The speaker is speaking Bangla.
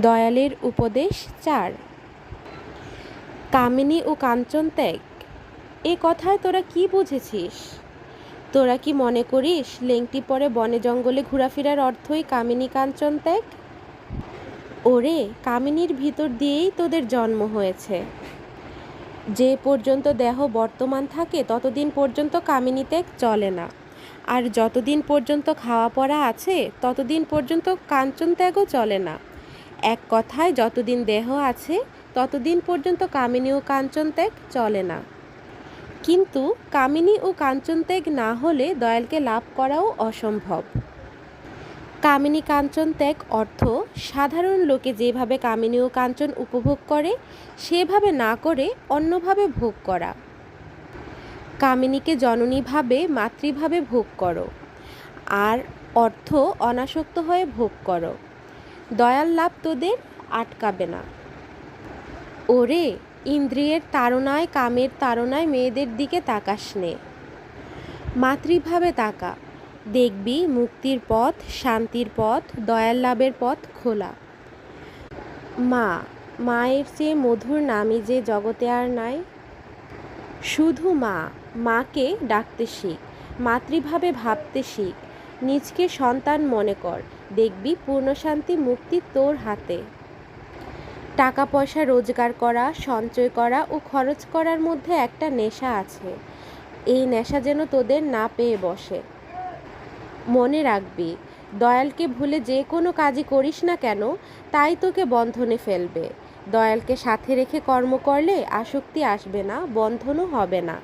দয়ালের উপদেশ চার। কামিনী ও কাঞ্চন ত্যাগ, এ কথায় তোরা কি বুঝেছিস? তোরা কি মনে করিস লেংটি পরে বনে জঙ্গলে ঘোরাফেরার অর্থই কামিনী কাঞ্চন ত্যাগ? ওরে, কামিনীর ভিতর দিয়েই তোদের জন্ম হয়েছে। যে পর্যন্ত দেহ বর্তমান থাকে, ততদিন পর্যন্ত কামিনী ত্যাগ চলে না। আর যতদিন পর্যন্ত খাওয়া পড়া আছে, ততদিন পর্যন্ত কাঞ্চন ত্যাগও চলে না। এক কথায় যতদিন দেহ আছে, ততদিন পর্যন্ত কামিনী ও কাঞ্চন ত্যাগ চলে না। কিন্তু কামিনী ও কাঞ্চন ত্যাগ না হলে দয়ালকে লাভ করাও অসম্ভব। কামিনী কাঞ্চন ত্যাগ অর্থ, সাধারণ লোকে যেভাবে কামিনী ও কাঞ্চন উপভোগ করে, সেভাবে না করে অন্যভাবে ভোগ করা। কামিনীকে জননীভাবে মাতৃভাবে ভোগ করো। আর অর্থ, অনাসক্ত হয়ে ভোগ করো। দয়াল লাভ তোদের আটকাবে না। ওরে, ইন্দ্রিয়ের তাড়নায়, কামের তাড়নায় মেয়েদের দিকে তাকাস নে। মাতৃভাবে তাকা। দেখবি মুক্তির পথ, শান্তির পথ, দয়াল লাভের পথ খোলা। মা, মায়ের চেয়ে মধুর নামই যে জগতে আর নাই। শুধু মা, মাকে ডাকতে শিখ, মাতৃভাবে ভাবতে শিখ, নিজকে সন্তান মনে কর দেখবি পূর্ণ শান্তি মুক্তি তোর হাতে। টাকা পয়সা রোজগার করা, সঞ্চয় করা ও খরচ করার মধ্যে একটা নেশা আছে। এই নেশা যেন তোদের না পেয়ে বসে। মনে রাখবি, দয়ালকে ভুলে যে কোনো কাজই করিস না কেন, তাই তোকে বন্ধনে ফেলবে। দয়ালকে সাথে রেখে কর্ম করলে আসক্তি আসবে না, বন্ধনও হবে না।